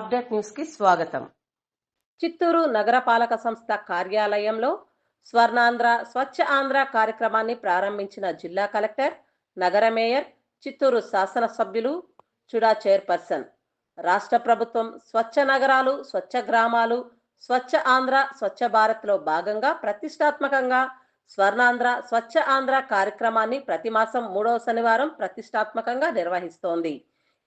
Update న్యూస్కి స్వాగతం. చిత్తూరు నగరపాలక సంస్థ కార్యాలయంలో స్వర్ణాంధ్ర స్వచ్ఛ ఆంధ్ర కార్యక్రమాన్ని ప్రారంభించిన జిల్లా కలెక్టర్ నగర మేయర్ చిత్తూరు శాసనసభ్యులు చుడా చైర్పర్సన్. రాష్ట్ర ప్రభుత్వం స్వచ్ఛ నగరాలు స్వచ్ఛ గ్రామాలు స్వచ్ఛ ఆంధ్ర స్వచ్ఛ భారత్లో భాగంగా ప్రతిష్టాత్మకంగా స్వర్ణాంధ్ర స్వచ్ఛ ఆంధ్ర కార్యక్రమాన్ని ప్రతి మాసం మూడవ శనివారం ప్రతిష్టాత్మకంగా నిర్వహిస్తోంది.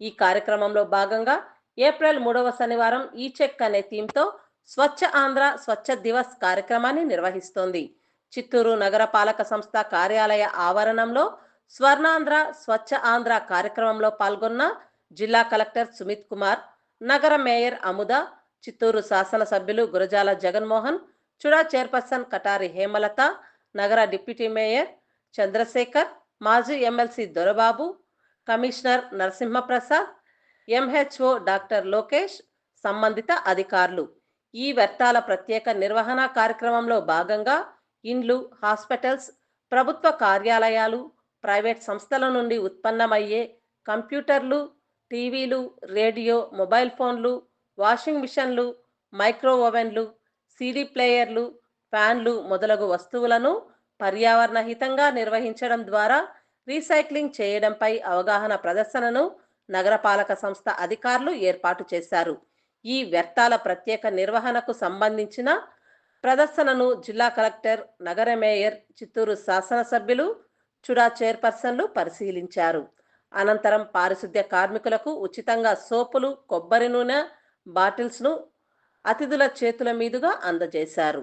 ఈ కార్యక్రమంలో భాగంగా ఏప్రిల్ మూడవ శనివారం ఈ చెక్ అనే థీమ్తో స్వచ్ఛ ఆంధ్ర స్వచ్ఛ దివస్ కార్యక్రమాన్ని నిర్వహిస్తోంది. చిత్తూరు నగర పాలక సంస్థ కార్యాలయ ఆవరణంలో స్వర్ణాంధ్ర స్వచ్ఛ ఆంధ్ర కార్యక్రమంలో పాల్గొన్న జిల్లా కలెక్టర్ సుమిత్ కుమార్ నగర మేయర్ అముద చిత్తూరు శాసనసభ్యులు గురజాల జగన్మోహన్ చుడా చైర్పర్సన్ కటారి హేమలత నగర డిప్యూటీ మేయర్ చంద్రశేఖర్ మాజీ MLC Dorababu commissioner Narasimhaprasad MHO doctor Lokesh సంబంధిత అధికారులు. ఈ వ్యర్థాల ప్రత్యేక నిర్వహణ కార్యక్రమంలో భాగంగా ఇండ్లు హాస్పిటల్స్ ప్రభుత్వ కార్యాలయాలు ప్రైవేట్ సంస్థల నుండి ఉత్పన్నమయ్యే కంప్యూటర్లు టీవీలు రేడియో మొబైల్ ఫోన్లు వాషింగ్ మిషన్లు మైక్రో ఓవెన్లు సీడీ ప్లేయర్లు ఫ్యాన్లు మొదలగు వస్తువులను పర్యావరణ హితంగా నిర్వహించడం ద్వారా రీసైక్లింగ్ చేయడంపై అవగాహన ప్రదర్శనను నగరపాలక సంస్థ అధికారులు ఏర్పాటు చేశారు. ఈ వ్యర్థాల ప్రత్యేక నిర్వహణకు సంబంధించిన ప్రదర్శనను జిల్లా కలెక్టర్ నగర మేయర్ చిత్తూరు శాసనసభ్యులు చుడా చైర్పర్సన్లు పరిశీలించారు. అనంతరం పారిశుద్ధ్య కార్మికులకు ఉచితంగా సోపులు కొబ్బరి నూనె బాటిల్స్ను అతిథుల చేతుల మీదుగా అందజేశారు.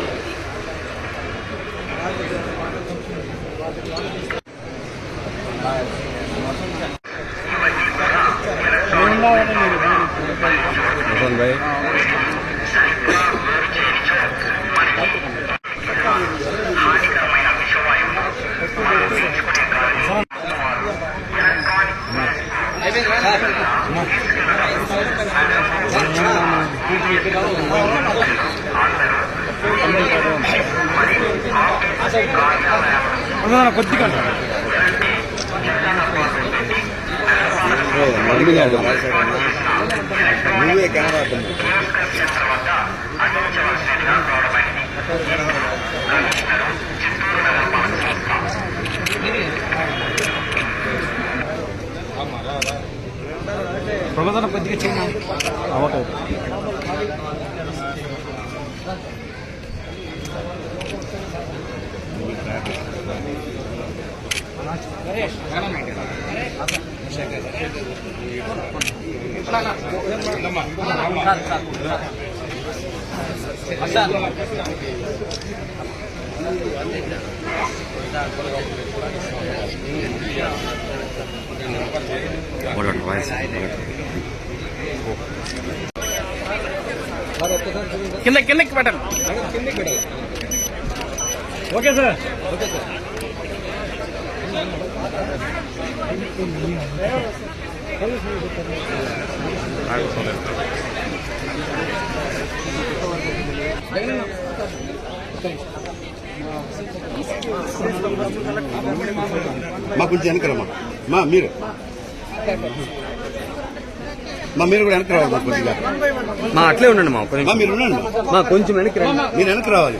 కొద్దిగా? నువ్వే కెమెరా ప్రబోధన కొద్దిగా చేయండి ఓకే. కింద కిందకి పెట్టండి ఓకే సార్ ఓకే సార్ మా కొంచెం వెనకరమ్మా. మా మీరు. మా మీరు కూడా వెనక్కి రావాలి మా కొద్దిగా మా అట్లే ఉండండి మా. మీరు ఉండండి మా కొంచెం వెనక్కి రండి. మీరు వెనక్కి రావాలి.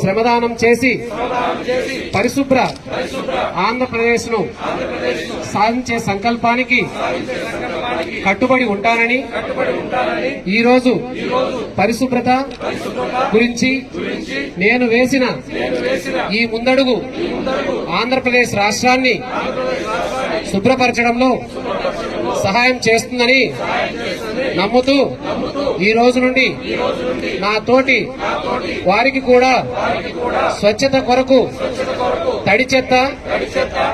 శ్రమదానం చేసి పరిశుభ్ర ఆంధ్రప్రదేశ్ను సాధించే సంకల్పానికి కట్టుబడి ఉంటానని ఈరోజు పరిశుభ్రత గురించి నేను వేసిన ఈ ముందడుగు ఆంధ్రప్రదేశ్ రాష్ట్రాన్ని శుభ్రపరచడంలో సహాయం చేస్తుందని నమ్ముతూ ఈ రోజు నుండి నా తోటి వారికి కూడా స్వచ్ఛత కొరకు తడి చెత్త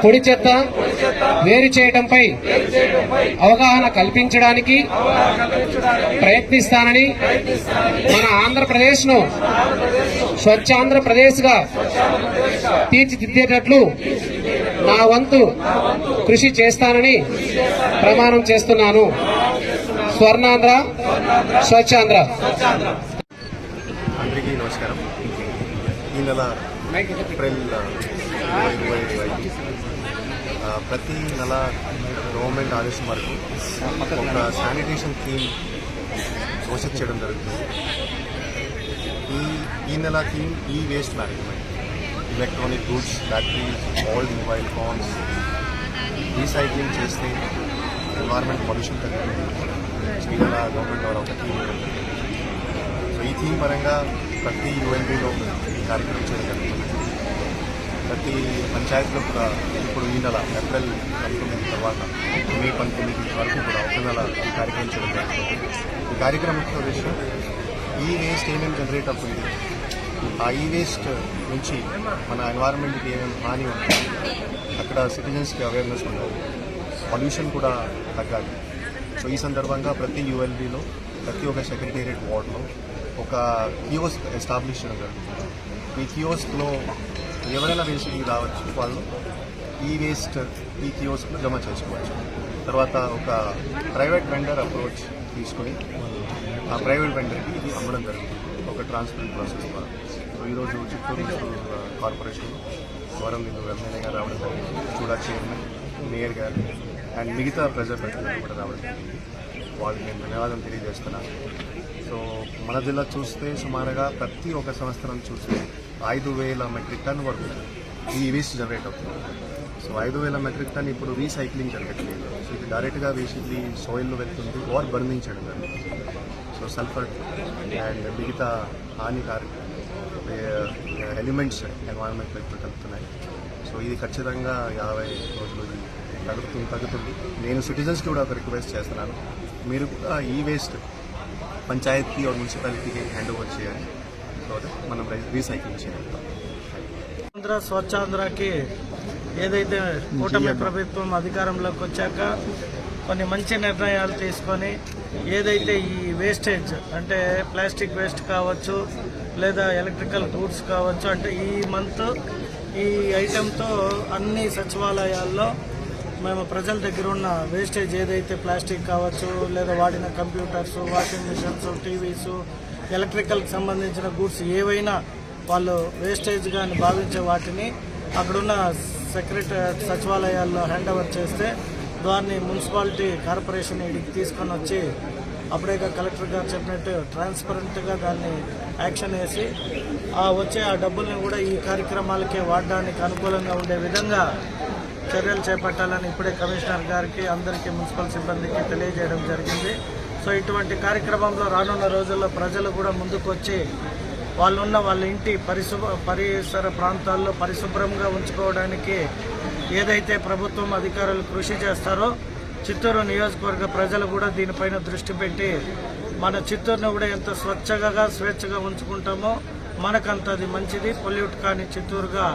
పొడి చెత్త వేరు చేయడంపై అవగాహన కల్పించడానికి ప్రయత్నిస్తానని మన ఆంధ్రప్రదేశ్ను స్వచ్ఛాంధ్రప్రదేశ్గా తీర్చిదిద్దేటట్లు నా వంతు కృషి చేస్తానని ప్రమాణం చేస్తున్నాను. స్వర్ణాంధ్ర స్వచ్ఛాంధ్ర. అందరికీ నమస్కారం. ఈ నెల ఏప్రిల్ ప్రతి నెల గవర్నమెంట్ ఆదేశం వరకు ఒక శానిటేషన్ థీమ్ ఘోషించడం జరుగుతుంది. ఈ ఈ నెల theme e waste management. Electronic goods batteries old mobile phones recycling చేస్తే ఎన్వైర్మెంట్ పొల్యూషన్ తగ్గుతుంది. ఈ నెల గవర్నమెంట్ ద్వారా ఒక థీమ్ సో ఈ థీమ్ పరంగా ప్రతి యూఎన్బీలో ఈ కార్యక్రమం చేయగలుగుతుంది ప్రతి పంచాయతీలో కూడా ఇప్పుడు ఈ నెల ఏప్రిల్ పంతొమ్మిది తర్వాత మే పంతొమ్మిది వరకు కూడా ఒక నెల ఈ కార్యక్రమం చేయడం జరుగుతుంది. ఈ కార్యక్రమం ముఖ్య ఉద్దేశం ఈ వేస్ట్ ఏమేమి జనరేట్ అవుతుంది ఆ ఈ వేస్ట్ నుంచి మన ఎన్వైరన్మెంట్కి ఏమేమి హాని ఉంటుంది అక్కడ సిటిజన్స్కి అవేర్నెస్ ఉండాలి పొల్యూషన్ కూడా తగ్గాలి. సో ఈ సందర్భంగా ప్రతి యూఎల్బీలో ప్రతి ఒక్క సెక్రటేరియట్ వార్డులో ఒక కియోస్క్ ఎస్టాబ్లిష్ చేయడం జరుగుతుంది. ఈ కియోస్క్లో ఎవరైనా వేస్ట్కి రావచ్చు వాళ్ళు ఈ వేస్ట్ ఈ కియోస్క్లో జమ చేసుకోవచ్చు. తర్వాత ఒక ప్రైవేట్ వెండర్ అప్రోచ్ తీసుకొని ఆ ప్రైవేట్ వెండర్కి ఇది అమ్మడం జరుగుతుంది. ఒక ట్రాన్స్పరెంట్ ప్రాసెస్ ద్వారా. ఈరోజు చిత్తూరు కార్పొరేషన్ వరం నిన్ను ఎమ్మెల్యే గారు రావడం జరిగింది. చూడా చైర్మన్ మేయర్ గారు అండ్ మిగతా ప్రజాప్రతినిధులు కూడా రావడం జరిగింది. వాళ్ళకి నేను ధన్యవాదం తెలియజేస్తున్నాను సో మన జిల్లా చూస్తే సుమారుగా ప్రతి ఒక్క సంవత్సరం చూస్తే ఐదు వేల మెట్రిక్ టన్ వరకు ఈ వేస్ట్ జనరేట్ అవుతుంది. సో ఐదు వేల మెట్రిక్ టన్ ఇప్పుడు రీసైక్లింగ్ జరగట్లేదు. సో ఇది డైరెక్ట్గా వేసింది సాయిల్లో వెళ్తుంది ఆర్ బర్నింగ్ చేయడం సో సల్ఫర్ అండ్ మిగతా హానికారక ఎలిమెంట్స్ ఎన్వైరన్మెంట్లో ఇప్పుడు కలుగుతున్నాయి సో ఇది ఖచ్చితంగా యాభై రోజులు తగ్గుతుంది తగ్గుతుంది. నేను సిటిజన్స్కి కూడా ఒక రిక్వెస్ట్ చేస్తున్నాను. మీరు కూడా ఈ వేస్ట్ పంచాయతీ और మున్సిపాలిటీకి హ్యాండ్ ఓవర్ చేయాలి. సో మనం రీసైక్లింగ్ చేయగలుగుతాం ఆంధ్ర స్వచ్ఛాంధ్రకి ఏదైతే కూటమి ప్రభుత్వం అధికారంలోకి వచ్చాక కొన్ని మంచి నిర్ణయాలు తీసుకొని ఏదైతే ఈ వేస్టేజ్ అంటే ప్లాస్టిక్ వేస్ట్ కావచ్చు లేదా ఎలక్ట్రికల్ గూడ్స్ కావచ్చు అంటే ఈ మంత్ ఈ ఐటెంతో అన్ని సచివాలయాల్లో మేము ప్రజల దగ్గర ఉన్న వేస్టేజ్ ఏదైతే ప్లాస్టిక్ కావచ్చు లేదా వాడిన కంప్యూటర్స్ వాషింగ్ మిషన్స్ టీవీస్ ఎలక్ట్రికల్కి సంబంధించిన గూడ్స్ ఏవైనా వాళ్ళు వేస్టేజ్ కానీ భావించే వాటిని అక్కడున్న సెక్రటరీ సచివాలయాల్లో హ్యాండ్ ఓవర్ చేస్తే దాన్ని మున్సిపాలిటీ కార్పొరేషన్ ఇడికి తీసుకొని వచ్చి అప్పుడే కలెక్టర్ గారు చెప్పినట్టు ట్రాన్స్పరెంట్గా దాన్ని యాక్షన్ వేసి ఆ వచ్చే ఆ డబ్బుల్ని కూడా ఈ కార్యక్రమాలకే వాడడానికి అనుకూలంగా ఉండే విధంగా చర్యలు చేపట్టాలని ఇప్పుడే కమిషనర్ గారికి అందరికీ మున్సిపల్ సిబ్బందికి తెలియజేయడం జరిగింది. సో ఇటువంటి కార్యక్రమంలో రానున్న రోజుల్లో ప్రజలు కూడా ముందుకు వచ్చి వాళ్ళున్న వాళ్ళ ఇంటి పరిశుభ్ర పరిసర ప్రాంతాల్లో పరిశుభ్రంగా ఉంచుకోవడానికి ఏదైతే ప్రభుత్వం అధికారులు కృషి చేస్తారో చిత్తూరు నియోజకవర్గ ప్రజలు కూడా దీనిపైన దృష్టి పెట్టి మన చిత్తూరును కూడా ఎంత స్వచ్ఛగా స్వేచ్ఛగా ఉంచుకుంటామో మనకంత అది మంచిది. పొల్యూట్ కాని చిత్తూరుగా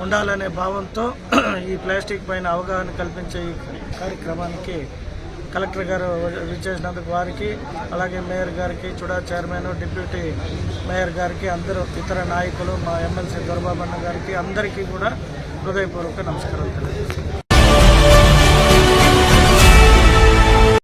ఉండాలనే భావంతో ఈ ప్లాస్టిక్ పైన అవగాహన కల్పించే ఈ కార్యక్రమానికి కలెక్టర్ గారు విచ్చేసినందుకు వారికి అలాగే మేయర్ గారికి చుడా చైర్మన్ డిప్యూటీ మేయర్ గారికి అందరూ ఇతర నాయకులు మా ఎమ్మెల్సీ దొరబాబన్న గారికి అందరికీ కూడా హృదయపూర్వక నమస్కారం తెలియజేస్తాను